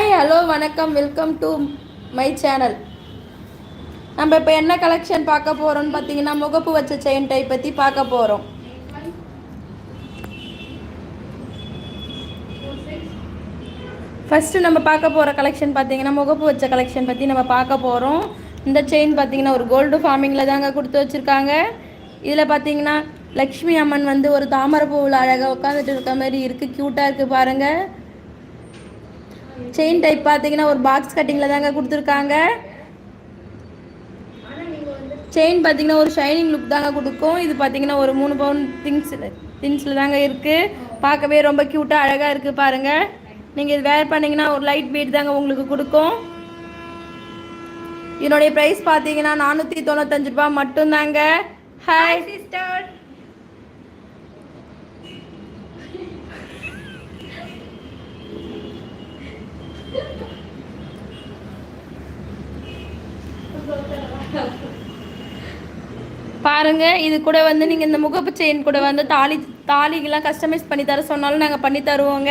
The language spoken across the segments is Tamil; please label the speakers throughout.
Speaker 1: ஹாய் ஹலோ வணக்கம். வெல்கம் டு மை சேனல் நம்ம இப்போ என்ன கலெக்ஷன் பார்க்க போகிறோம்னு பார்த்தீங்கன்னா முகப்பு வச்ச செயின் டைப் பற்றி பார்க்க போகிறோம் ஃபஸ்ட்டு நம்ம பார்க்க போகிற கலெக்ஷன் பார்த்தீங்கன்னா முகப்பு வச்ச கலெக்ஷன் பற்றி நம்ம பார்க்க போகிறோம் இந்த செயின் பார்த்தீங்கன்னா ஒரு கோல்டு ஃபார்மிங்கில் தாங்க கொடுத்து வச்சுருக்காங்க. இதில் பார்த்தீங்கன்னா லக்ஷ்மி அம்மன் வந்து ஒரு தாமரை பூவில் அழகாக உட்காந்துட்டு இருக்க மாதிரி இருக்குது க்யூட்டாக இருக்குது பாருங்கள் செயின் டைப் பார்த்தீங்கன்னா ஒரு பாக்ஸ் கட்டிங்கில் தாங்க கொடுத்துருக்காங்க. செயின் பார்த்தீங்கன்னா ஒரு ஷைனிங் லுக் தாங்க கொடுக்கும். இது பார்த்தீங்கன்னா ஒரு மூணு பவுன் திங்ஸ் திங்ஸில் தாங்க இருக்குது பார்க்கவே ரொம்ப க்யூட்டாக அழகாக இருக்குது பாருங்கள் நீங்கள் இது வேர் பண்ணிங்கன்னா ஒரு லைட் வெயிட் தாங்க உங்களுக்கு கொடுக்கும். இதனுடைய ப்ரைஸ் பார்த்தீங்கன்னா நானூற்றி தொண்ணூத்தஞ்சு ரூபா மட்டும்தாங்க. ஹாய் சிஸ்டர் பாருங்க இது கூட வந்து நீங்கள் இந்த முகப்பு செயின் கூட வந்து தாலி தாலிக்கெல்லாம் கஸ்டமைஸ் பண்ணி தர சொன்னாலும் நாங்கள் பண்ணி தருவோங்க.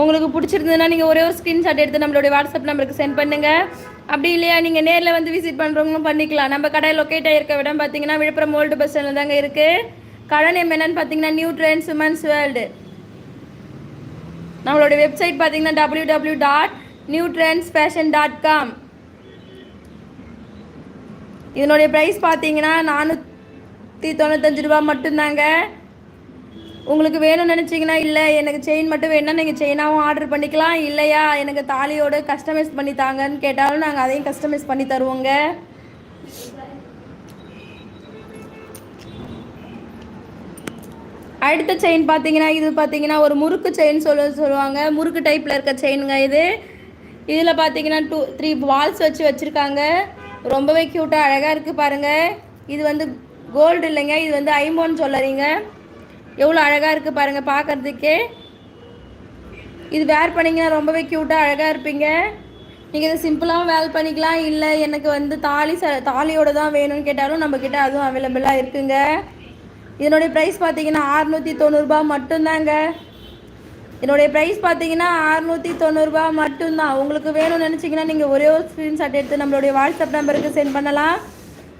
Speaker 1: உங்களுக்கு பிடிச்சிருந்ததுன்னா நீங்கள் ஒரே ஒரு ஸ்க்ரீன்ஷாட் எடுத்து நம்மளுடைய வாட்ஸ்அப் நம்பருக்கு சென்ட் பண்ணுங்கள் அப்படி இல்லையா நீங்கள் நேரில் வந்து விசிட் பண்ணுறவங்களும் பண்ணிக்கலாம். நம்ம கடை லொக்கேட் ஆகிருக்க விடம் பார்த்தீங்கன்னா விழுப்புரம் ஓல்டு பஸ் ஸ்டாண்டில் தாங்க இருக்குது கடை நேம் என்னன்னு பார்த்தீங்கன்னா நியூ ட்ரெண்ட்ஸ் உமன்ஸ் வேர்ல்டு நம்மளுடைய வெப்சைட் பார்த்தீங்கன்னா W W dot new trends fashion dot com இதனுடைய ப்ரைஸ் பார்த்தீங்கன்னா நானூற்றி தொண்ணூத்தஞ்சு ரூபா மட்டும்தாங்க. உங்களுக்கு வேணும்னு நினச்சிங்கன்னா இல்லை எனக்கு செயின் மட்டும் வேணும்னா நீங்கள் செயினாகவும் ஆர்டர் பண்ணிக்கலாம். இல்லையா எனக்கு தாலியோடு கஸ்டமைஸ் பண்ணி தாங்கன்னு கேட்டாலும் நாங்கள் அதையும் கஸ்டமைஸ் பண்ணி தருவோங்க. அடுத்த செயின் பார்த்தீங்கன்னா இது பார்த்தீங்கன்னா ஒரு முறுக்கு செயின் சொல்ல சொல்லுவாங்க. முறுக்கு டைப்பில் இருக்க செயினுங்க இது. இதில் பார்த்தீங்கன்னா டூ த்ரீ வால்ஸ் வச்சு வச்சுருக்காங்க. ரொம்பவே க்யூட்டாக அழகாக இருக்குது பாருங்கள் இது வந்து கோல்டு இல்லைங்க. இது வந்து ஐம்போன்னு சொல்லறீங்க. எவ்வளோ அழகாக இருக்குது பாருங்கள் பார்க்குறதுக்கே இது வேர் பண்ணிங்கன்னா ரொம்பவே க்யூட்டாக அழகாக இருப்பீங்க. நீங்கள் இதை சிம்பிளாகவும் வேல் பண்ணிக்கலாம். இல்லை எனக்கு வந்து தாலி ச தாலியோட தான் வேணும்னு கேட்டாலும் நம்மக்கிட்ட அதுவும் அவைலபிளாக இருக்குங்க. இதனுடைய ப்ரைஸ் பார்த்தீங்கன்னா அறுநூற்றி தொண்ணூறுபா மட்டும்தாங்க. என்னுடைய ப்ரைஸ் பார்த்தீங்கன்னா அறநூற்றி தொண்ணூறுபா மட்டும்தான். உங்களுக்கு வேணும்னு நினச்சிங்கன்னா நீங்கள் ஒரே ஒரு ஸ்க்ரீன்ஷாட் எடுத்து நம்மளுடைய வாட்ஸ்அப் நம்பருக்கு சென்ட் பண்ணலாம்.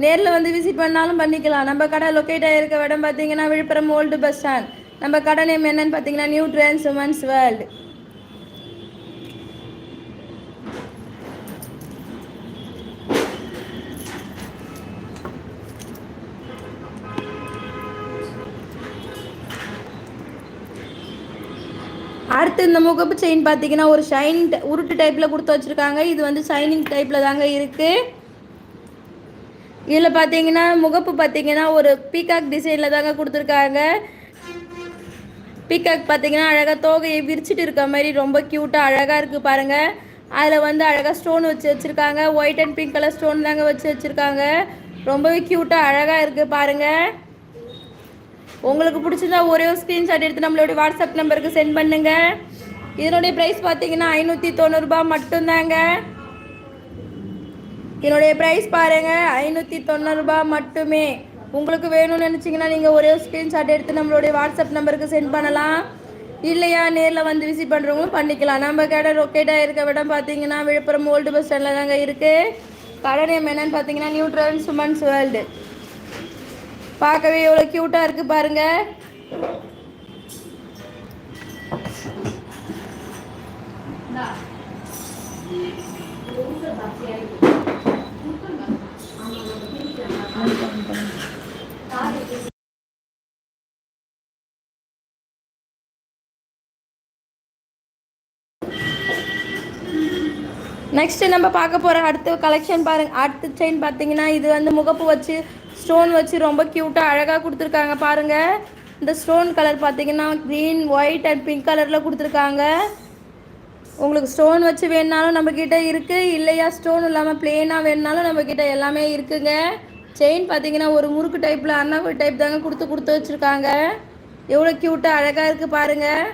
Speaker 1: நேரில் வந்து விசிட் பண்ணாலும் பண்ணிக்கலாம். நம்ம கடை லொக்கேட் ஆகிருக்க இடம் பார்த்தீங்கன்னா விழுப்புரம் ஓல்டு பஸ் ஸ்டாண்ட் நம்ம கடை நேம் என்னன்னு பார்த்தீங்கன்னா நியூ ட்ரெண்ட்ஸ் உமன்ஸ் வேர்ல்டு அடுத்து இந்த முகப்பு செயின் பார்த்தீங்கன்னா ஒரு ஷைன் உருட்டு டைப்பில் கொடுத்து வச்சுருக்காங்க. இது வந்து ஷைனிங் டைப்பில் தாங்க இருக்குது இதில் பார்த்தீங்கன்னா முகப்பு பார்த்தீங்கன்னா ஒரு பீகாக் டிசைனில் தாங்க கொடுத்துருக்காங்க. பீகாக் பார்த்தீங்கன்னா அழகாக தோகையை விரிச்சிட்டு இருக்க மாதிரி ரொம்ப க்யூட்டாக அழகாக இருக்குது பாருங்கள் அதில் வந்து அழகாக ஸ்டோன் வச்சு வச்சுருக்காங்க. White and pink colour stone தாங்க வச்சு வச்சுருக்காங்க. ரொம்பவே க்யூட்டாக அழகாக இருக்குது பாருங்கள் உங்களுக்கு பிடிச்சிருந்தா ஒரே ஒரு ஸ்க்ரீன்ஷாட் எடுத்து நம்மளுடைய வாட்ஸ்அப் நம்பருக்கு சென்ட் பண்ணுங்க. இதனுடைய ப்ரைஸ் பார்த்தீங்கன்னா ஐநூற்றி தொண்ணூறுரூபா மட்டும்தாங்க. என்னுடைய ப்ரைஸ் பாருங்க ஐநூற்றி தொண்ணூறுபா மட்டுமே. உங்களுக்கு வேணும்னு நினச்சிங்கன்னா நீங்கள் ஒரே ஒரு ஸ்க்ரீன்ஷாட் எடுத்து நம்மளுடைய வாட்ஸ்அப் நம்பருக்கு சென்ட் பண்ணலாம். இல்லையா நேரில் வந்து விசிட் பண்ணுறவங்களும் பண்ணிக்கலாம். நம்ம கடை லொக்கேட்டாக இருக்க இடம் பார்த்தீங்கன்னா விழுப்புரம் ஓல்டு பஸ் ஸ்டாண்டில் தாங்க இருக்குது கடை நேம் என்னன்னு பார்த்தீங்கன்னா நியூ ட்ரெண்ட்ஸ் உமன்ஸ் வேர்ல்டு பார்க்கவே எவ்வளோ க்யூட்டாக இருக்குது பாருங்க. நெக்ஸ்ட் நம்ம பார்க்க போகிற அடுத்த கலெக்ஷன் பாருங்க. அடுத்த செயின் பார்த்தீங்கன்னா இது வந்து முகப்பு வச்சு ஸ்டோன் வச்சு ரொம்ப க்யூட்டாக அழகாக கொடுத்துருக்காங்க. பாருங்கள் இந்த ஸ்டோன் கலர் பார்த்தீங்கன்னா க்ரீன் ஒயிட் அண்ட் பிங்க் கலரில் கொடுத்துருக்காங்க. உங்களுக்கு ஸ்டோன் வச்சு வேணுனாலும் நம்மக்கிட்ட இருக்குது இல்லையா ஸ்டோன் இல்லாமல் பிளெயினாக வேணுனாலும் நம்மக்கிட்ட எல்லாமே இருக்குங்க. செயின் பார்த்தீங்கன்னா ஒரு முறுக்கு டைப்பில் அண்ணாவை டைப் தாங்க கொடுத்து கொடுத்து வச்சுருக்காங்க. எவ்வளோ க்யூட்டாக அழகாக இருக்குது பாருங்கள்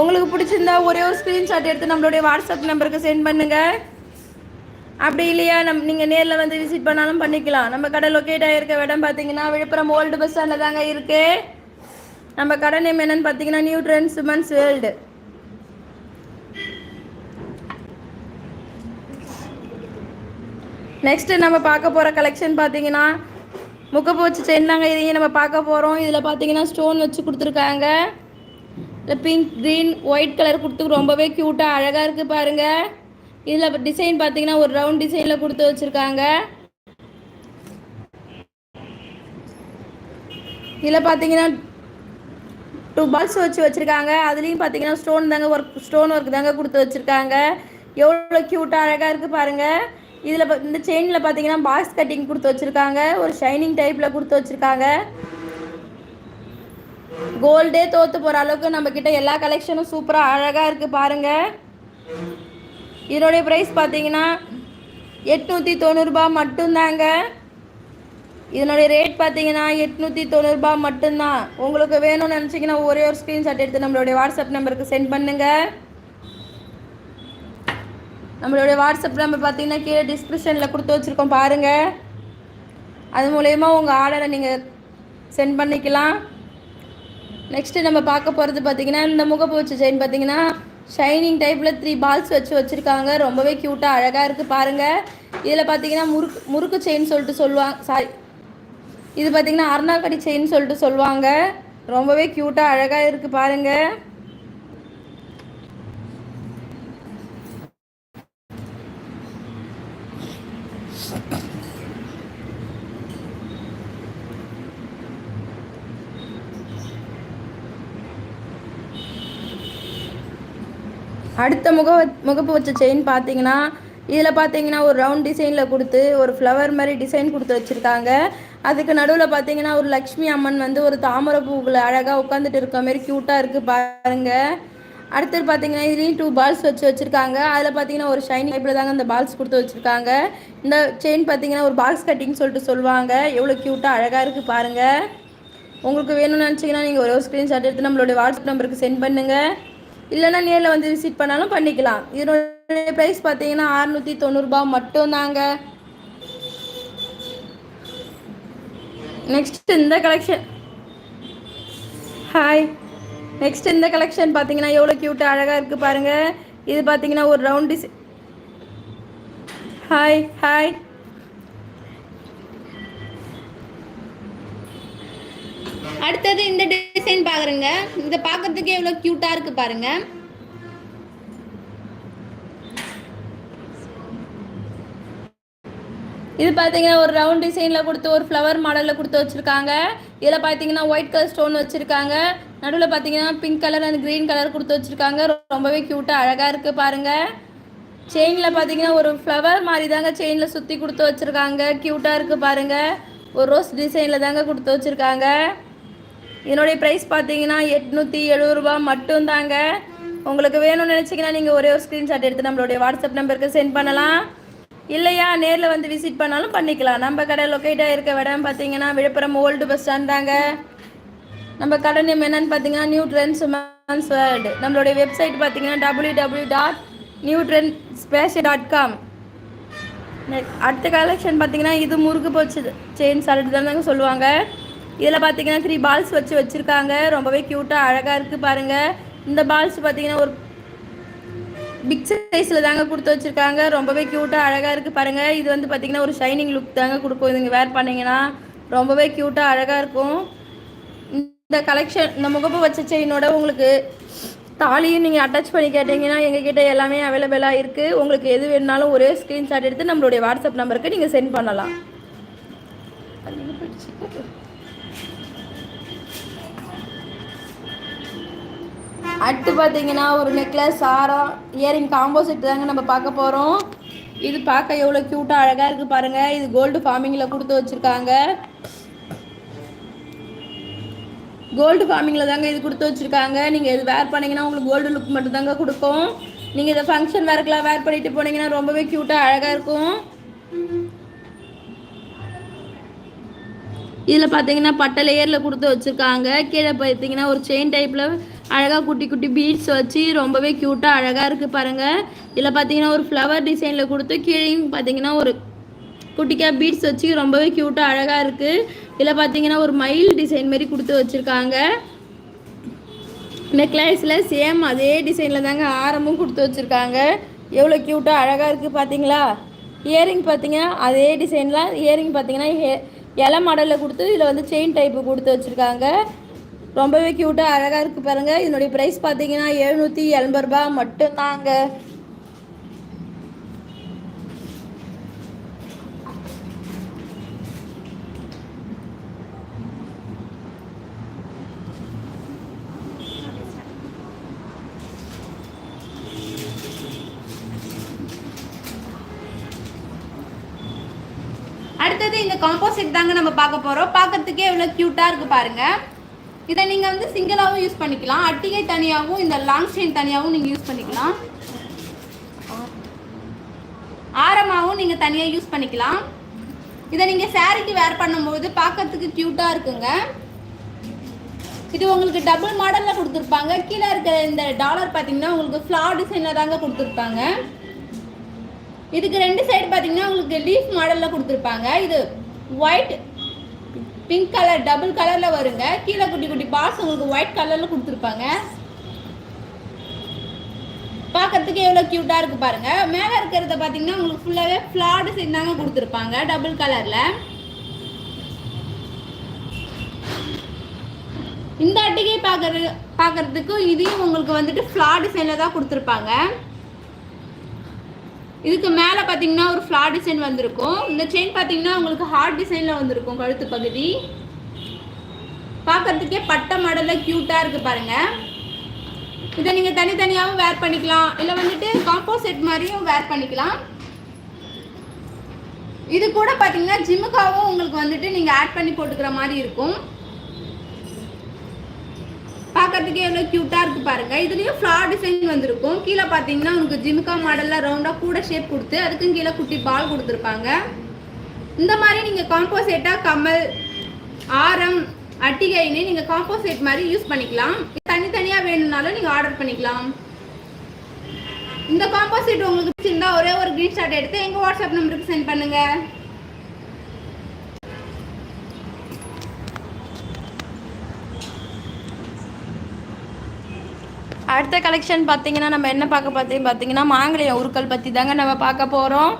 Speaker 1: உங்களுக்கு பிடிச்சிருந்தா ஒரே ஒரு ஸ்க்ரீன்ஷாட் எடுத்து நம்மளுடைய வாட்ஸ்அப் நம்பருக்கு சென்ட் பண்ணுங்கள் அப்படி இல்லையா? நம் நீங்கள் நேரில் வந்து விசிட் பண்ணாலும் பண்ணிக்கலாம். நம்ம கடை லொக்கேட் ஆகிருக்க இடம் பார்த்தீங்கன்னா விழுப்புரம் ஓல்டு பஸ் ஸ்டாண்டில் தாங்க இருக்குது நம்ம கடை நேம் என்னன்னு பார்த்தீங்கன்னா new trend women's world next நம்ம பார்க்க போகிற கலெக்ஷன் பார்த்தீங்கன்னா முக்கப்பூச்சி செயின் தாங்க இதையும் நம்ம பார்க்க போகிறோம் இதில் பார்த்தீங்கன்னா ஸ்டோன் வச்சு கொடுத்துருக்காங்க. இந்த பிங்க் க்ரீன் ஒயிட் கலர் கொடுத்து ரொம்பவே க்யூட்டாக அழகாக இருக்குது பாருங்கள் இதில் டிசைன் பார்த்தீங்கன்னா ஒரு ரவுண்ட் டிசைனில் கொடுத்து வச்சுருக்காங்க. இதில் பார்த்தீங்கன்னா டூ பால்ஸ் வச்சு வச்சுருக்காங்க. அதுலேயும் பார்த்தீங்கன்னா ஸ்டோன் தாங்க ஒர்க் ஸ்டோன் ஒர்க் தாங்க கொடுத்து வச்சுருக்காங்க. எவ்வளோ க்யூட்டாக அழகாக இருக்குது பாருங்கள் இதில் இந்த செயினில் பார்த்தீங்கன்னா பாக்ஸ் கட்டிங் கொடுத்து வச்சுருக்காங்க. ஒரு ஷைனிங் டைப்பில் கொடுத்து வச்சுருக்காங்க. கோல்டே தோற்று போகிற அளவுக்கு நம்மக்கிட்ட எல்லா கலெக்ஷனும் சூப்பராக அழகாக இருக்குது பாருங்கள் இதனுடைய ப்ரைஸ் பார்த்தீங்கன்னா எட்நூற்றி தொண்ணூறுபா மட்டும்தாங்க. இதனுடைய ரேட் பார்த்தீங்கன்னா எட்நூற்றி தொண்ணூறுபா மட்டும்தான். உங்களுக்கு வேணும்னு நினச்சிங்கன்னா ஒரே ஒரு ஸ்க்ரீன்ஷாட் எடுத்து நம்மளுடைய வாட்ஸ்அப் நம்பருக்கு சென்ட் பண்ணுங்கள் நம்மளுடைய வாட்ஸ்அப் நம்பர் பார்த்தீங்கன்னா கீழே டிஸ்கிரிப்ஷனில் கொடுத்து வச்சுருக்கோம் பாருங்கள் அது மூலயமா உங்கள் ஆர்டரை நீங்கள் சென்ட் பண்ணிக்கலாம். நெக்ஸ்ட்டு நம்ம பார்க்க போகிறது பார்த்தீங்கன்னா இந்த முகப்பூச்சி செயின் பார்த்தீங்கன்னா ஷைனிங் டைப்பில் த்ரீ பால்ஸ் வச்சு வச்சுருக்காங்க. ரொம்பவே க்யூட்டாக அழகாக இருக்குது பாருங்கள் இதில் பார்த்தீங்கன்னா முறுக்கு முறுக்கு செயின் சொல்லிட்டு சொல்லுவாங்க சாரி இது பார்த்தீங்கன்னா அருணாக்கடி செயின் சொல்லிட்டு சொல்லுவாங்க. ரொம்பவே க்யூட்டாக அழகாக இருக்குது பாருங்கள் அடுத்த முக முகப்பு வச்ச செயின் பார்த்தீங்கன்னா இதில் பார்த்தீங்கன்னா ஒரு ரவுண்ட் டிசைனில் கொடுத்து ஒரு ஃப்ளவர் மாதிரி டிசைன் கொடுத்து வச்சுருக்காங்க. அதுக்கு நடுவில் பார்த்தீங்கன்னா ஒரு லக்ஷ்மி அம்மன் வந்து ஒரு தாமரை பூவில் அழகாக உட்காந்துட்டு இருக்க மாதிரி க்யூட்டாக இருக்குது பாருங்கள் அடுத்தது பார்த்தீங்கன்னா இதுலேயும் டூ பால்ஸ் வச்சு வச்சுருக்காங்க. அதில் பார்த்தீங்கன்னா ஒரு ஷைனிங் டைப்பில் தாங்க அந்த பால்ஸ் கொடுத்து வச்சுருக்காங்க. இந்த செயின் பார்த்தீங்கன்னா ஒரு பாக்ஸ் கட்டிங் சொல்லிட்டு சொல்லுவாங்க. எவ்வளோ க்யூட்டாக அழகாக இருக்குது பாருங்கள் உங்களுக்கு வேணும்னு நினச்சிங்கன்னா நீங்கள் ஒரு ஸ்க்ரீன்ஷாட் எடுத்து நம்மளுடைய வாட்ஸ்அப் நம்பருக்கு சென்ட் பண்ணுங்கள் இல்லைன்னா நேரில் வந்து விசிட் பண்ணாலும் பண்ணிக்கலாம். இதனுடைய ப்ரைஸ் பார்த்தீங்கன்னா அறநூற்றி தொண்ணூறுபா மட்டும்தாங்க. நெக்ஸ்ட் இந்த கலெக்ஷன் ஹாய் நெக்ஸ்ட் இந்த கலெக்ஷன் பார்த்தீங்கன்னா எவ்வளோ க்யூட்டாக அழகாக இருக்குது பாருங்கள் இது பார்த்தீங்கன்னா ஒரு ரவுண்ட் டிசை ஹாய் ஹாய்
Speaker 2: அடுத்தது இந்த டிசைன் பாக்குறேங்க இதை பார்க்கறதுக்கு எவ்வளவு கியூட்டா இருக்கு பாருங்க.
Speaker 1: இது பார்த்தீங்கன்னா ஒரு ரவுண்ட் டிசைனில் கொடுத்து ஒரு ஃப்ளவர் மாடலில் கொடுத்து வச்சுருக்காங்க. இதில் பார்த்தீங்கன்னா ஒயிட் கலர் ஸ்டோன் வச்சுருக்காங்க. நடுவில் பார்த்தீங்கன்னா pink colour and green colour கொடுத்து வச்சுருக்காங்க. ரொம்பவே க்யூட்டாக அழகாக இருக்குது பாருங்கள் செயினில் பார்த்தீங்கன்னா ஒரு ஃப்ளவர் மாதிரி தாங்க செயினில் சுற்றி கொடுத்து வச்சுருக்காங்க. க்யூட்டாக இருக்குது பாருங்கள் ஒரு ரோஸ் டிசைனில் தாங்க கொடுத்து வச்சுருக்காங்க. இதனுடைய ப்ரைஸ் பார்த்தீங்கன்னா எட்நூற்றி எழுபது ரூபா மட்டும்தாங்க. உங்களுக்கு வேணும்னு நினச்சிங்கன்னா நீங்கள் ஒரே ஒரு ஸ்க்ரீன்ஷாட் எடுத்து நம்மளுடைய வாட்ஸ்அப் நம்பருக்கு சென்ட் பண்ணலாம். இல்லையா நேரில் வந்து விசிட் பண்ணாலும் பண்ணிக்கலாம். நம்ம கடை லொக்கேட்டாக இருக்க இடம் பார்த்தீங்கன்னா விழுப்புரம் ஓல்டு பஸ் ஸ்டாண்ட் தாங்க. நம்ம கடை நேம் என்னன்னு பார்த்தீங்கன்னா நியூ ட்ரெண்ட்ஸ் மேன்ஸ் வேர்ல்டு நம்மளுடைய வெப்சைட் பார்த்தீங்கன்னா W W dot new trend ஸ்பேஷி dot com அடுத்த கலெக்ஷன் பார்த்தீங்கன்னா இது முறுக்கு போச்சு. செயின் சாலட் தாங்க சொல்லுவாங்க. இதில் பார்த்தீங்கன்னா த்ரீ பால்ஸ் வச்சு வச்சுருக்காங்க. ரொம்பவே க்யூட்டாக அழகாக இருக்குது பாருங்கள் இந்த பால்ஸ் பார்த்தீங்கன்னா ஒரு பிக் சைஸில் தாங்க கொடுத்து வச்சுருக்காங்க. ரொம்பவே க்யூட்டாக அழகாக இருக்குது பாருங்கள் இது வந்து பார்த்திங்கன்னா ஒரு ஷைனிங் லுக் தாங்க கொடுக்கும். இதுங்க வேர் பண்ணிங்கன்னா ரொம்பவே க்யூட்டாக அழகாக இருக்கும். இந்த கலெக்ஷன் இந்த முகப்பு வச்ச செயினோட உங்களுக்கு தாலியும் நீங்கள் அட்டாச் பண்ணி கேட்டிங்கன்னா எங்ககிட்ட எல்லாமே அவைலபிளாக இருக்குது உங்களுக்கு எது வேணுனாலும் ஒரே ஸ்க்ரீன்ஷாட் எடுத்து நம்மளுடைய வாட்ஸ்அப் நம்பருக்கு நீங்கள் சென்ட் பண்ணலாம். அடுத்து பார்த்தீங்கன்னா ஒரு நெக்லஸ் ஆரம் இயரிங் காம்போ செட் தாங்க நம்ம பார்க்க போகிறோம் இது பார்க்க எவ்வளோ க்யூட்டாக அழகாக இருக்குது பாருங்கள் இது கோல்டு ஃபார்மிங்கில் கொடுத்து வச்சுருக்காங்க. கோல்டு ஃபார்மிங்கில் தாங்க இது கொடுத்து வச்சுருக்காங்க. நீங்கள் இது வேர் பண்ணிங்கன்னா உங்களுக்கு கோல்டு லுக் மட்டும் தாங்க கொடுக்கும். நீங்கள் இதை ஃபங்க்ஷன் வேர்க்கெலாம் வேர் பண்ணிட்டு போனீங்கன்னா ரொம்பவே க்யூட்டாக அழகாக இருக்கும். இதில் பார்த்தீங்கன்னா பட்டை லேயரில் கொடுத்து வச்சுருக்காங்க. கீழே பார்த்தீங்கன்னா ஒரு செயின் டைப்பில் அழகாக குட்டி குட்டி பீட்ஸ் வச்சு ரொம்பவே க்யூட்டாக அழகாக இருக்குது பாருங்கள் இதில் பார்த்தீங்கன்னா ஒரு ஃப்ளவர் டிசைனில் கொடுத்து கீழேயும் பார்த்தீங்கன்னா ஒரு குட்டிக்காக பீட்ஸ் வச்சு ரொம்பவே க்யூட்டாக அழகாக இருக்குது இதில் பார்த்தீங்கன்னா ஒரு மயில் டிசைன் மாரி கொடுத்து வச்சுருக்காங்க. நெக்லஸில் சேம் அதே டிசைனில் தாங்க ஆரமும் கொடுத்து வச்சுருக்காங்க. எவ்வளோ க்யூட்டாக அழகாக இருக்குது பார்த்தீங்களா இயரிங் பார்த்தீங்கன்னா அதே டிசைனில் இயரிங் பார்த்தீங்கன்னா இலை மாடலில் கொடுத்து இதில் வந்து செயின் டைப்பு கொடுத்து வச்சுருக்காங்க. ரொம்பவே க்யூட்டாக அழகாக இருக்குது பாருங்கள் இதனுடைய ப்ரைஸ் பார்த்தீங்கன்னா எழுநூற்றி எண்பது ரூபா மட்டும்தாங்க.
Speaker 2: அடுத்தது இந்த காம்போசிட் தாங்க நம்ம பார்க்க போறோம். பார்க்கறதுக்கே எவ்வளோ க்யூட்டாக இருக்கு பாருங்க. இதை நீங்கள் வந்து சிங்கிளாகவும் யூஸ் பண்ணிக்கலாம். அட்டிகை தனியாகவும் இந்த லாங் செயின் தனியாகவும் நீங்கள் யூஸ் பண்ணிக்கலாம். ஆரமாகவும் நீங்கள் தனியாக யூஸ் பண்ணிக்கலாம். இதை நீங்கள் சேரீக்கு வேர் பண்ணும்போது பார்க்கறதுக்கு க்யூட்டாக இருக்குங்க. இது உங்களுக்கு டபுள் மாடலில் கொடுத்துருப்பாங்க. கீழே இருக்கிற இந்த டாலர் பார்த்தீங்கன்னா உங்களுக்கு ஃப்ளார் டிசைனில் தாங்க கொடுத்துருப்பாங்க. இதுக்கு ரெண்டு சைடு பார்த்தீங்கன்னா உங்களுக்கு லீஃப் மாடலில் கொடுத்துருப்பாங்க. இது ஒயிட் பிங்க் கலர் டபுள் கலரில் வருங்க. கீழே குட்டி குட்டி பால்ஸ் உங்களுக்கு ஒயிட் கலரில் கொடுத்துருப்பாங்க. பார்க்கறதுக்கு எவ்வளோ க்யூட்டாக இருக்குது பாருங்கள் மேலே இருக்கிறத பார்த்தீங்கன்னா உங்களுக்கு ஃபுல்லாகவே ஃப்ளாடு டிசைன் கொடுத்துருப்பாங்க டபுள் கலரில் இந்த அட்டிகை பார்க்கறது பார்க்கறதுக்கு இதையும் உங்களுக்கு வந்துட்டு ஃப்ளார் டிசைனில் தான் கொடுத்துருப்பாங்க. இதுக்கு மேலே பார்த்தீங்கன்னா ஒரு ஃப்ளார் டிசைன் வந்திருக்கும். இந்த செயின் பார்த்தீங்கன்னா உங்களுக்கு ஹார்ட் டிசைனில் வந்திருக்கும் கழுத்து பகுதி. பார்க்கறதுக்கே பட்டை மாடலில் க்யூட்டாக இருக்குது பாருங்கள் இதை நீங்கள் தனித்தனியாகவும் வேர் பண்ணிக்கலாம். இல்லை வந்துட்டு காம்போசெட் மாதிரியும் வேர் பண்ணிக்கலாம். இது கூட பார்த்தீங்கன்னா ஜிம்முக்காகவும் உங்களுக்கு வந்துட்டு நீங்கள் ஆட் பண்ணி போட்டுக்கிற மாதிரி இருக்கும். பார்க்கறதுக்கே எவ்வளோ க்யூட்டாக இருக்கு பாருங்க. இதுலேயும் ஃப்ளார் டிசைன் வந்திருக்கும். கீழே பார்த்தீங்கன்னா உங்களுக்கு ஜிம்கா மாடலில் ரவுண்டாக கூட ஷேப் கொடுத்து அதுக்கும் கீழே குட்டி பால் கொடுத்துருப்பாங்க. இந்த மாதிரி நீங்கள் காம்போசேட்டாக கமல் ஆரம் அட்டிகைன்னு நீங்கள் காம்போசேட் மாதிரி யூஸ் பண்ணிக்கலாம். தனித்தனியாக வேணும்னாலும் நீங்கள் ஆர்டர் பண்ணிக்கலாம். இந்த காம்போசேட் உங்களுக்கு பிடிச்சிருந்தா ஒரே ஒரு ஸ்கிரீன்ஷாட் எடுத்து எங்கள் வாட்ஸ்அப் நம்பருக்கு சென்ட் பண்ணுங்கள்
Speaker 1: அடுத்த கலெக்ஷன் பார்த்தீங்கன்னா நம்ம என்ன பார்க்க பார்த்தீங்க பார்த்தீங்கன்னா மாங்கல்ய உருக்கள் பற்றி தாங்க நம்ம பார்க்க போகிறோம்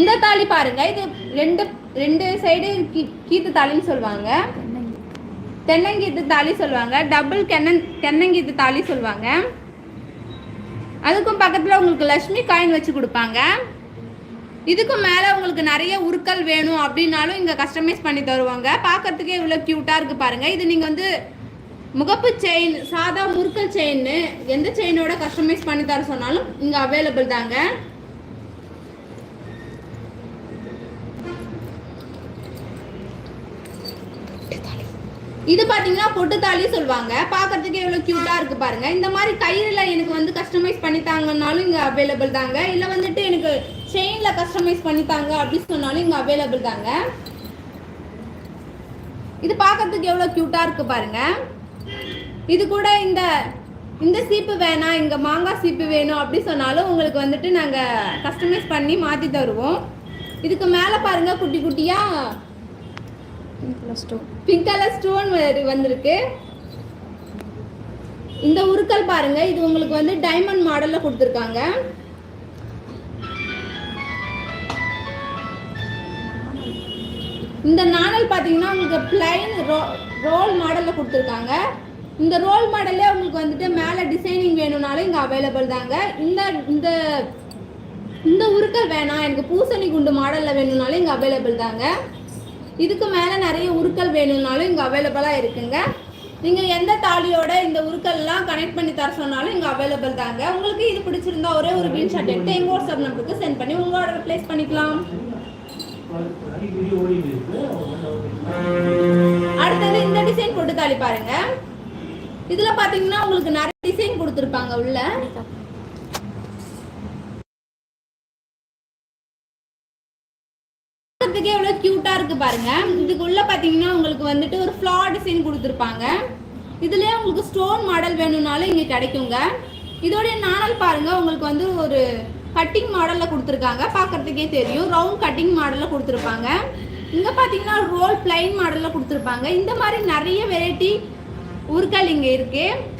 Speaker 2: இந்த தாலி பாருங்க. இது ரெண்டு ரெண்டு சைடு கீத்து தாலின்னு சொல்லுவாங்க. தென்னங்கீத்து தாலி சொல்லுவாங்க. டபுள் கென்னன் தென்னங்கீத்து தாலி சொல்லுவாங்க. அதுக்கும் பக்கத்தில் உங்களுக்கு லக்ஷ்மி காயின் வச்சு கொடுப்பாங்க. இதுக்கு மேலே உங்களுக்கு நிறைய உருக்கள் வேணும் அப்படின்னாலும் இங்கே கஸ்டமைஸ் பண்ணி தருவாங்க. பார்க்கறதுக்கே இவ்வளோ க்யூட்டாக இருக்குது பாருங்கள் இது நீங்கள் வந்து முகப்பு செயின் சாதா முறுக்கல் செயின்னு எந்த செயினோட கஸ்டமைஸ் பண்ணி தர சொன்னாலும் இங்கே அவைலபிள் தாங்க. இது பார்த்தீங்கன்னா பொட்டு தாலி சொல்லுவாங்க. பார்க்கறதுக்கு எவ்வளோ க்யூட்டாக இருக்குது பாருங்கள் இந்த மாதிரி கயிறில் எனக்கு வந்து கஸ்டமைஸ் பண்ணி தாங்கன்னாலும் இங்கே அவைலபிள் தாங்க. இல்லை வந்துட்டு எனக்கு செயின்ல கஸ்டமைஸ் பண்ணித்தாங்க அப்படின்னு சொன்னாலும் இங்க அவைலபிள் தாங்க. இது பார்க்கறதுக்கு எவ்வளோ க்யூட்டாக இருக்கு பாருங்க. இது கூட இந்த இந்த சீப்பு வேணாம் இங்கே மாங்காய் சீப்பு வேணும் அப்படி சொன்னாலும் உங்களுக்கு வந்துட்டு நாங்கள் கஸ்டமைஸ் பண்ணி மாற்றி தருவோம். இதுக்கு மேலே பாருங்க குட்டி குட்டியாக பிங்க் கலர் ஸ்டோன் வந்திருக்கு. இந்த உருக்கல் பாருங்க இது உங்களுக்கு வந்து டைமண்ட் மாடலில் கொடுத்துருக்காங்க. இந்த நாணல் பார்த்தீங்கன்னா உங்களுக்கு பிளைன் ரோல் மாடலில் கொடுத்துருக்காங்க. இந்த ரோல் மாடல்லே உங்களுக்கு வந்துட்டு மேலே டிசைனிங் வேணும்னாலும் இங்கே அவைலபிள் தாங்க. இந்த இந்த இந்த உருக்கள் வேணாம் எனக்கு பூசணி குண்டு மாடலில் வேணும்னாலும் இங்கே அவைலபிள் தாங்க. இதுக்கு மேலே நிறைய உருக்கள் வேணும்னாலும் இங்கே அவைலபிளாக இருக்குங்க. நீங்கள் எந்த தாலியோட இந்த உருக்கள்லாம் கனெக்ட் பண்ணி தர சொன்னாலும் இங்கே அவைலபிள் தாங்க. உங்களுக்கு இது பிடிச்சிருந்தா ஒரே ஒரு ஸ்க்ரீன்ஷாட் எடுத்து எங்கள் வாட்ஸ்அப் நம்பருக்கு சென்ட் பண்ணி உங்களோட ப்ளேஸ் பண்ணிக்கலாம். அடுத்தது இந்த டிசைன் போட்டு தாலி பாருங்க. இதுல பாத்தீங்கன்னா உங்களுக்கு நிறைய டிசைன் கொடுத்துருப்பாங்க உள்ள. பார்க்கறதுக்கே எவ்வளவு இருக்கு பாருங்க. இதுக்கு உள்ள பாத்தீங்கன்னா உங்களுக்கு வந்துட்டு ஒரு ஃப்ளா டிசைன் கொடுத்துருப்பாங்க. இதுலயே உங்களுக்கு ஸ்டோன் மாடல் வேணும்னாலும் இங்க கிடைக்குங்க. இதோடைய நாணல் பாருங்க. உங்களுக்கு வந்து ஒரு கட்டிங் மாடலில் கொடுத்துருக்காங்க. பார்க்கறதுக்கே தெரியும். ரவுண்ட் கட்டிங் மாடலில் கொடுத்துருப்பாங்க. இங்கே பார்த்தீங்கன்னா ரோல் பிளைன் மாடலில் கொடுத்துருப்பாங்க. இந்த மாதிரி நிறைய வெரைட்டி உருக்கள் இங்கே இருக்குது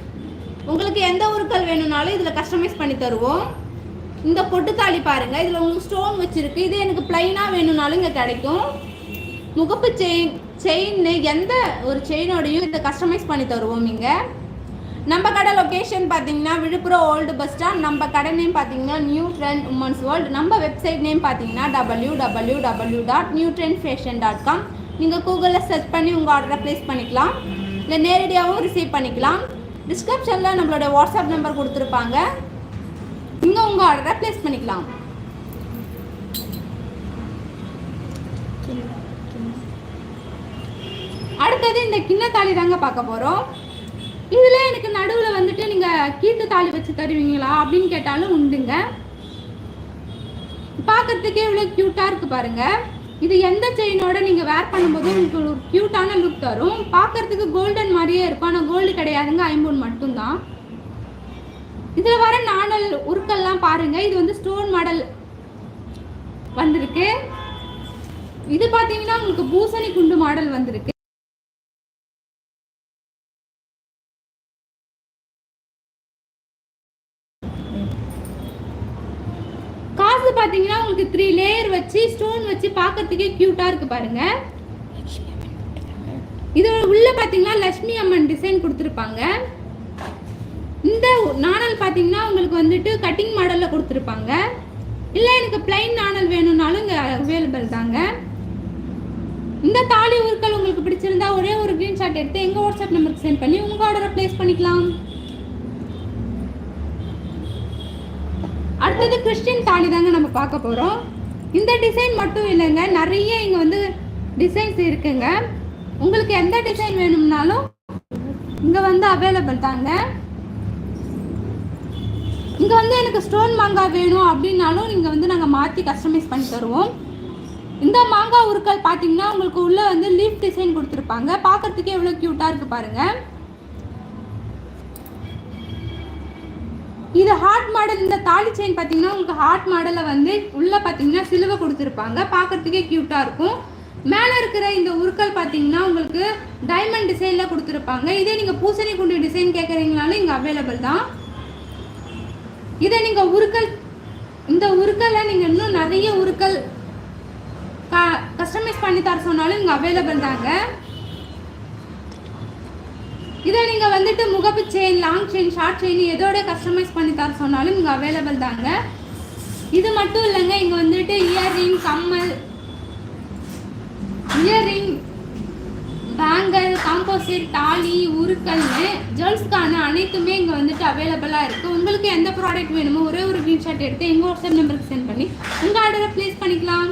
Speaker 2: உங்களுக்கு எந்த உருக்கள் வேணும்னாலும் இதில் கஸ்டமைஸ் பண்ணி தருவோம். இந்த பொட்டுத்தாளி பாருங்கள் இதில் உங்களுக்கு ஸ்டோன் வச்சுருக்கு. இது எனக்கு பிளைனாக வேணும்னாலும் இங்கே கிடைக்கும். முகப்பு செயின் செயின் எந்த ஒரு செயினோடையும் இதை கஸ்டமைஸ் பண்ணி தருவோம் இங்கே. நம்ம கடை லொக்கேஷன் பார்த்தீங்கன்னா விழுப்புரம் ஓல்டு பஸ் ஸ்டாண்ட் நம்ம கடை நேம் பார்த்தீங்கன்னா நியூ ட்ரெண்ட் உமன்ஸ் வேர்ல்டு நம்ம வெப்சைட் நேம் பார்த்தீங்கன்னா W W W dot new trend fashion dot com நீங்கள் கூகுளில் சர்ச் பண்ணி உங்கள் ஆர்டரை ப்ளேஸ் பண்ணிக்கலாம். இல்லை நேரடியாகவும் ரிசீவ் பண்ணிக்கலாம். டிஸ்கிரிப்ஷனில் நம்மளோட வாட்ஸ்அப் நம்பர் கொடுத்துருப்பாங்க. இங்கே உங்கள் ஆர்டரை ப்ளேஸ் பண்ணிக்கலாம். அடுத்தது இந்த கிண்ண தாலி தாங்க பார்க்க போகிறோம் இதில் எனக்கு நடுவில் வந்துட்டு நீங்கள் கீத்து தாலி வச்சு தருவீங்களா அப்படின்னு கேட்டாலும் உண்டுங்க. பார்க்கறதுக்கே இவ்வளோ க்யூட்டாக இருக்குது பாருங்க. இது எந்த செயினோட நீங்கள் வேர் பண்ணும்போது உங்களுக்கு ஒரு க்யூட்டான லுக் தரும். பார்க்கறதுக்கு கோல்டன் மாதிரியே இருக்கும். ஆனால் கோல்டு கிடையாதுங்க ஐம்பூன் மட்டும்தான். இதில் வர நாணல் உருக்கள்லாம் பாருங்கள் இது வந்து ஸ்டோன் மாடல் வந்திருக்கு. இது பார்த்தீங்கன்னா உங்களுக்கு பூசணி குண்டு மாடல் வந்திருக்கு. வச்சு ஸ்டோன் வச்சு பார்க்கறதுக்கே க்யூட்டாக இருக்கு பாருங்க. இதோட உள்ள பார்த்தீங்கன்னா லக்ஷ்மி அம்மன் டிசைன் கொடுத்துருப்பாங்க. இந்த நாணல் பார்த்தீங்கன்னா உங்களுக்கு வந்துட்டு கட்டிங் மாடலில் கொடுத்துருப்பாங்க. இல்லை எனக்கு பிளைன் நாணல் வேணும்னாலும் இங்கே அவைலபிள் தாங்க. இந்த தாலி உருக்கள் உங்களுக்கு பிடிச்சிருந்தா ஒரே ஒரு க்ரீன் ஷாட் எடுத்து எங்கள் வாட்ஸ்அப் நம்பருக்கு சென்ட் பண்ணி உங்கள் ஆர்டரை ப்ளேஸ் பண்ணிக்கலாம். அடுத்தது கிறிஸ்டின் தாலி தாங்க நம்ம பார்க்க போகிறோம் இந்த டிசைன் மட்டும் இல்லைங்க. நிறைய இங்கே வந்து டிசைன்ஸ் இருக்குங்க. உங்களுக்கு எந்த டிசைன் வேணும்னாலும் இங்கே வந்து அவைலபிள் தாங்க. இங்கே வந்து எனக்கு ஸ்டோன் மாங்காய் வேணும் அப்படின்னாலும் நீங்கள் வந்து நாங்கள் மாற்றி கஸ்டமைஸ் பண்ணி தருவோம். இந்த மாங்காய் உருக்கள் பார்த்தீங்கன்னா உங்களுக்கு உள்ளே வந்து லீஃப் டிசைன் கொடுத்துருப்பாங்க. பார்க்குறதுக்கே எவ்வளோ க்யூட்டாக இருக்குது பாருங்கள் இது ஹார்ட் மாடல் இந்த தாலி செயின் பார்த்தீங்கன்னா உங்களுக்கு ஹார்ட் மாடலில் வந்து உள்ளே பார்த்தீங்கன்னா சிலுவை கொடுத்துருப்பாங்க. பார்க்கறதுக்கே க்யூட்டாக இருக்கும். மேலே இருக்கிற இந்த உருக்கள் பார்த்தீங்கன்னா உங்களுக்கு டைமண்ட் டிசைனில் கொடுத்துருப்பாங்க. இதே நீங்கள் பூசணி குண்டு டிசைன் கேட்குறீங்கனாலும் இங்கே அவைலபிள் தான். இதை நீங்கள் உருக்கள் இந்த உருக்களை நீங்கள் இன்னும் நிறைய உருக்கள் கஸ்டமைஸ் பண்ணி தர சொன்னாலும் இங்கே அவைலபிள் தாங்க. இதை நீங்கள் வந்துட்டு முகப்பு chain long chain short chain எதோட கஸ்டமைஸ் பண்ணி தர சொன்னாலும் இங்கே அவைலபிள் தாங்க. இது மட்டும் இல்லைங்க இங்கே வந்துட்டு இயர்ரிங் கம்மல் இயர்ரிங் பேங்கல் காம்போசிட் தாலி உருக்கல்னு ஜுவல்ஸ்க்கான அனைத்துமே இங்கே வந்துட்டு அவைலபிளாக இருக்குது உங்களுக்கு எந்த ப்ராடக்ட் வேணுமோ ஒரே ஒரு ஸ்க்ரீன்ஷாட் எடுத்து எங்கள் வாட்ஸ்அப் நம்பருக்கு சென்ட் பண்ணி உங்கள் ஆர்டரை ப்ளேஸ் பண்ணிக்கலாம்.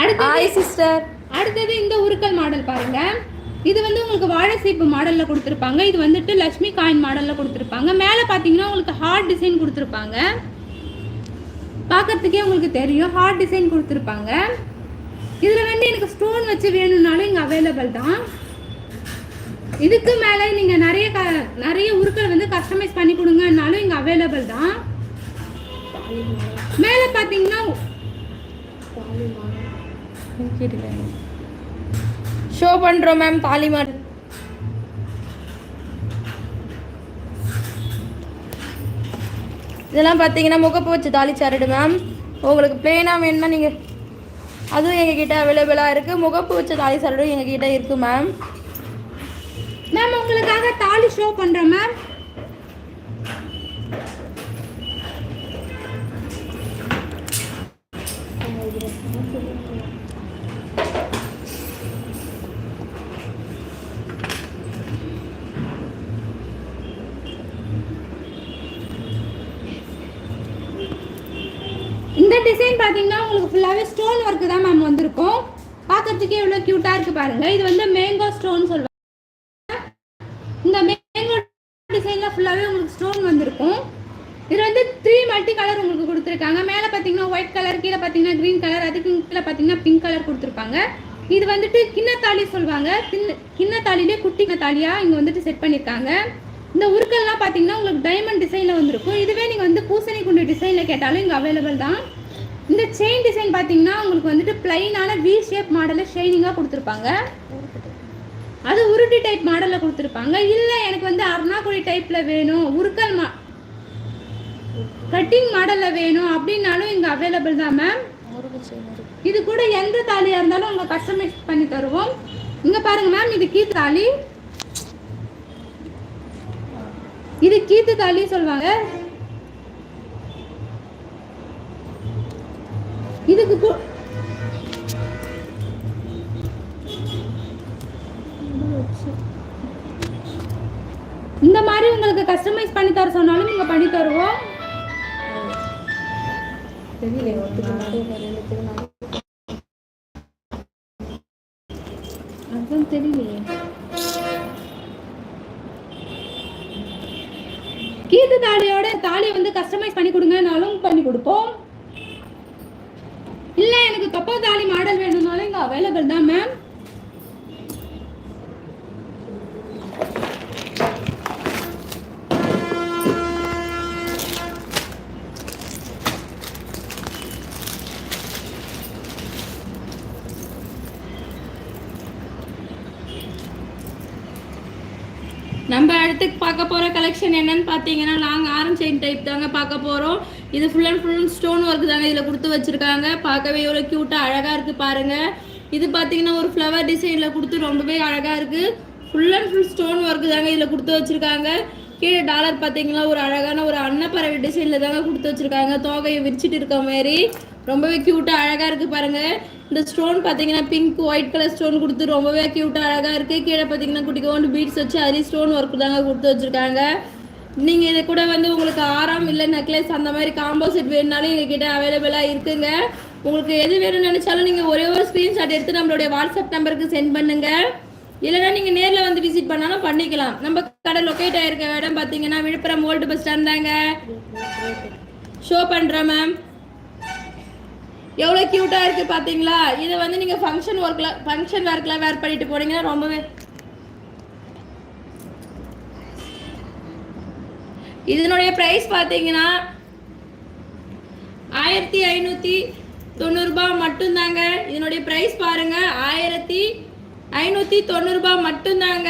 Speaker 2: அடுத்தது
Speaker 1: சிஸ்டர்
Speaker 2: அடுத்தது இந்த உருக்கல் மாடல் பாருங்க. இது வந்து உங்களுக்கு வாழை சீப்பு மாடல்ல கொடுத்துருப்பாங்க. இது வந்துட்டு லட்சுமி காயின் மாடல்ல கொடுத்துருப்பாங்க. மேலே பார்த்தீங்கன்னா உங்களுக்கு ஹார்ட் டிசைன் கொடுத்துருப்பாங்க. பார்க்கறதுக்கே உங்களுக்கு தெரியும். ஹார்ட் டிசைன் கொடுத்துருப்பாங்க. இதில் வந்து எனக்கு ஸ்டோன் வச்சு வேணும்னாலும் இங்கே அவைலபிள் தான். இதுக்கு மேலே நீங்கள் நிறைய க நிறைய உருக்கள் வந்து கஸ்டமைஸ் பண்ணி கொடுங்கன்னாலும் இங்கே அவைலபிள் தான். மேலே பார்த்தீங்கன்னா
Speaker 1: ஷோ பண்ணுறோம் மேம் தாலி மாடல் இதெல்லாம் பார்த்தீங்கன்னா முகப்பு வச்சு தாலி சரடு மேம் உங்களுக்கு பிளெயினாக வேணும்னா நீங்கள் அதுவும் எங்ககிட்ட அவைலபிளாக இருக்குது முகப்பு வச்ச தாலி சரடும் எங்ககிட்ட இருக்குது மேம்
Speaker 2: மேம் உங்களுக்காக தாலி ஷோ பண்ணுறோம் மேம் டிசைன் பார்த்தீங்கன்னா உங்களுக்கு ஃபுல்லாகவே ஸ்டோன் ஒர்க்கு தான் மேம் வந்திருக்கும் பார்க்கறதுக்கே இருக்கு பாருங்க. இது வந்து மேங்கோ ஸ்டோன் சொல்லுவாங்க. இந்த மேங்கோ டிசைனில் ஃபுல்லாகவே உங்களுக்கு ஸ்டோன் வந்திருக்கும். இது வந்து த்ரீ மல்டி கலர் உங்களுக்கு கொடுத்துருக்காங்க. மேலே பார்த்தீங்கன்னா ஒயிட் கலர் கீழே பார்த்தீங்கன்னா க்ரீன் கலர் அதுக்கு கீழே பார்த்தீங்கன்னா பிங்க் கலர் கொடுத்துருப்பாங்க. இது வந்துட்டு கிண்ணத்தாலி சொல்லுவாங்க. கிண்ண கிண்ணத்தாலிலே குட்டி தாலியாக இங்கே வந்துட்டு செட் பண்ணியிருக்காங்க இந்த உருக்கள்லாம் பார்த்தீங்கன்னா உங்களுக்கு டைமண்ட் டிசைனில் வந்திருக்கும். இதுவே நீங்கள் வந்து பூசணி குண்டு டிசைனில் கேட்டாலும் இங்கே அவைலபிள் தான். இந்த செயின் டிசைன் பார்த்தீங்கன்னா உங்களுக்கு வந்துட்டு பிளைனான வி ஷேப் மாடலில் ஷைனிங்காக கொடுத்துருப்பாங்க. அது உருட்டி டைப் மாடலில் கொடுத்துருப்பாங்க. இல்லை எனக்கு வந்து அருணாக்குடி டைப்பில் வேணும் உருக்கல் மா கட்டிங் மாடலில் வேணும் அப்படின்னாலும் இங்கே அவைலபிள் தான் மேம் இது கூட எந்த தாலியாக இருந்தாலும் உங்கள் கஸ்டமைஸ் பண்ணி தருவோம். இங்கே பாருங்க மேம் இது கீத்து தாலி. இது கீத்து தாலி சொல்லுவாங்க. இதுக்கு இந்த மாதிரி உங்களுக்கு கஸ்டமைஸ் பண்ணி தர சொன்னாலும் இங்க பண்ணி தருவோம். அதுதான் தெரியலையே. கீத்து தாலியோட தாலி வந்து கஸ்டமைஸ் பண்ணி கொடுங்கனாலும் பண்ணி கொடுப்போம். இல்ல எனக்கு தொப்போ தாலி மாடல் வேணும்னாலும் இங்க அவைலபிள் தான் மேம்
Speaker 1: நம்ம அடுத்து பார்க்க போகிற கலெக்ஷன் என்னன்னு பார்த்தீங்கன்னா லாங் ஆரம் செயின் டைப் தாங்க பார்க்க போகிறோம் இது full and full stone work தாங்க இதில் கொடுத்து வச்சுருக்காங்க. பார்க்கவே எவ்வளோ க்யூட்டாக அழகாக இருக்குது பாருங்கள் இது பார்த்தீங்கன்னா ஒரு ஃப்ளவர் டிசைனில் கொடுத்து ரொம்பவே அழகாக இருக்குது full and full stone work தாங்க இதில் கொடுத்து வச்சுருக்காங்க. கீழே டாலர் பார்த்தீங்கன்னா ஒரு அழகான ஒரு அன்னப்பறவை டிசைனில் தாங்க கொடுத்து வச்சுருக்காங்க. தோகையை விரிச்சிட்டு இருக்க மாதிரி. ரொம்பவே க்யூட்டாக அழகாக இருக்குது பாருங்கள் இந்த ஸ்டோன் பார்த்தீங்கன்னா பிங்க் ஒயிட் கலர் ஸ்டோன் கொடுத்து ரொம்பவே க்யூட்டாக அழகாக இருக்குது கீழே பார்த்தீங்கன்னா குட்டி கோண்டு பீட்ஸ் வச்சு அதுலேயும் ஸ்டோன் ஒர்க் தாங்க கொடுத்து வச்சுருக்காங்க. நீங்கள் இது கூட வந்து உங்களுக்கு ஆரம் இல்லை நெக்லஸ் அந்த மாதிரி காம்போ செட் வேணுனாலும் எங்ககிட்ட அவைலபிளாக இருக்குங்க. உங்களுக்கு எது வேணும்னு நினச்சாலும் நீங்கள் ஒரே ஒரு ஸ்க்ரீன்ஷாட் எடுத்து நம்மளுடைய வாட்ஸ்அப் நம்பருக்கு சென்ட் பண்ணுங்கள் இல்லைன்னா நீங்கள் நேரில் வந்து விசிட் பண்ணாலும் பண்ணிக்கலாம். நம்ம கடை லொக்கேட் ஆயிருக்க இடம் பார்த்தீங்கன்னா விழுப்புரம் ஓல்டு பஸ் ஸ்டாண்ட் தாங்க. ஷோ பண்ணுறேன் மேம் எவ்வளோ க்யூட்டாக இருக்குது பார்த்தீங்களா? இதை வந்து நீங்கள் ஃபங்க்ஷன் ஒர்க்கில் ஃபங்க்ஷன் ஒர்க்கில் வேர் பண்ணிட்டு போனீங்கன்னா ரொம்பவே இதனுடைய ப்ரைஸ் பார்த்தீங்கன்னா ஆயிரத்தி ஐநூற்றி தொண்ணூறுபா மட்டும்தாங்க. இதனுடைய ப்ரைஸ் பாருங்க ஆயிரத்தி ஐநூற்றி தொண்ணூறுபா மட்டும்தாங்க.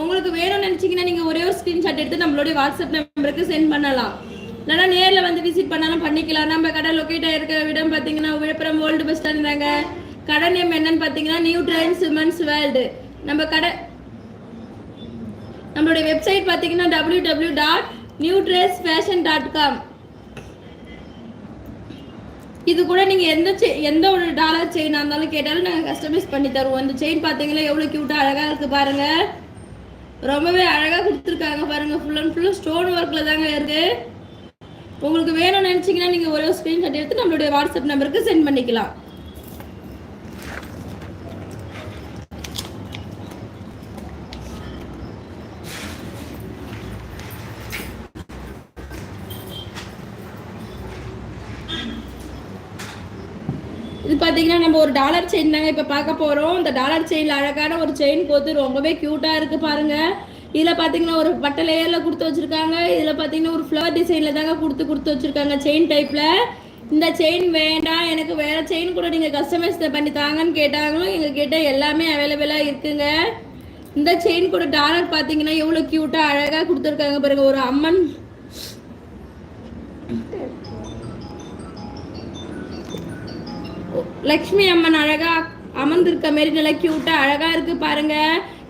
Speaker 1: உங்களுக்கு வேணும்னு நினச்சிங்கன்னா நீங்கள் ஒரே ஒரு ஸ்க்ரீன்ஷாட் எடுத்து நம்மளுடைய வாட்ஸ்அப் நம்பருக்கு சென்ட் பண்ணலாம். இல்லைனா நேரில் வந்து விசிட் பண்ணாலும் பண்ணிக்கலாம். நம்ம கடை லொக்கேட் ஆகிருக்க இடம் பார்த்தீங்கன்னா விழுப்புரம் ஓல்டு பஸ் ஸ்டாண்ட் தாங்க. கடை நேம் என்னன்னு பார்த்தீங்கன்னா நியூ ட்ரெயின்ஸ் விமன்ஸ் வேர்ல்டு நம்ம கடை நம்மளுடைய வெப்சைட் பார்த்தீங்கன்னா W W dot new dress fashion dot com இது கூட நீங்கள் எந்த எந்த ஒரு டாலர் செயினாக இருந்தாலும் கேட்டாலும் நாங்கள் கஸ்டமைஸ் பண்ணி தருவோம். இந்த செயின் பார்த்தீங்களா எவ்வளோ க்யூட்டாக அழகாக இருக்குது பாருங்கள் ரொம்பவே அழகாக கொடுத்துருக்காங்க பாருங்கள் ஃபுல் அண்ட் ஃபுல்லும் ஸ்டோன் ஒர்க்கில் தாங்க இருக்குது உங்களுக்கு வேணும்னு நினச்சிங்கன்னா நீங்கள் ஒரே ஸ்க்ரீன்ஷாட் எடுத்து நம்மளுடைய வாட்ஸ்அப் நம்பருக்கு சென்ட் பண்ணிக்கலாம். பார்த்தீங்கன்னா நம்ம ஒரு டாலர் செயின் தாங்க இப்போ பார்க்க போகிறோம் இந்த டாலர் செயினில் அழகான ஒரு செயின் போத்து ரொம்பவே க்யூட்டாக இருக்குது பாருங்க. இதில் பார்த்தீங்கன்னா ஒரு பட்டை லேயரில் கொடுத்து வச்சுருக்காங்க. இதில் பார்த்தீங்கன்னா ஒரு ஃப்ளவர் டிசைனில் தாங்க கொடுத்து கொடுத்து வச்சுருக்காங்க செயின் டைப்பில் இந்த செயின் வேண்டாம். எனக்கு வேறு செயின் கூட நீங்கள் கஸ்டமைஸ் பண்ணி தாங்கன்னு கேட்டாங்களும் எங்கள் கிட்ட எல்லாமே அவைலபிளாக இருக்குங்க. இந்த செயின் கூட டாலர் பார்த்தீங்கன்னா எவ்வளோ க்யூட்டாக அழகாக கொடுத்துருக்காங்க பாருங்க. ஒரு அம்மன் லக்ஷ்மி அம்மன் அழகா அமர்ந்திருக்க மாரி நல்லா கியூட்டா அழகா இருக்கு பாருங்க.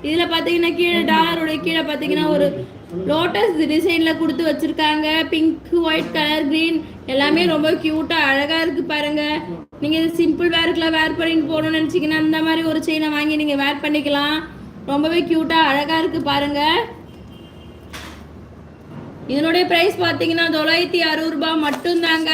Speaker 1: இதுல பாத்தீங்கன்னா கீழே டாலருடைய கீழே பாத்தீங்கன்னா ஒரு லோட்டஸ் டிசைன்ல கொடுத்து வச்சிருக்காங்க. பிங்க் ஒயிட் கலர் கிரீன் எல்லாமே ரொம்ப கியூட்டா அழகா இருக்கு பாருங்க. நீங்க இது சிம்பிள் வேர்க்குள்ள வேர் பண்ணிட்டு போகணும்னு நினைச்சீங்கன்னா அந்த மாதிரி ஒரு செயினை வாங்கி நீங்க வேர் பண்ணிக்கலாம். ரொம்பவே கியூட்டா அழகா இருக்கு பாருங்க. இதனுடைய பிரைஸ் பாத்தீங்கன்னா தொள்ளாயிரத்தி அறுபது ரூபாய் மட்டும்தாங்க.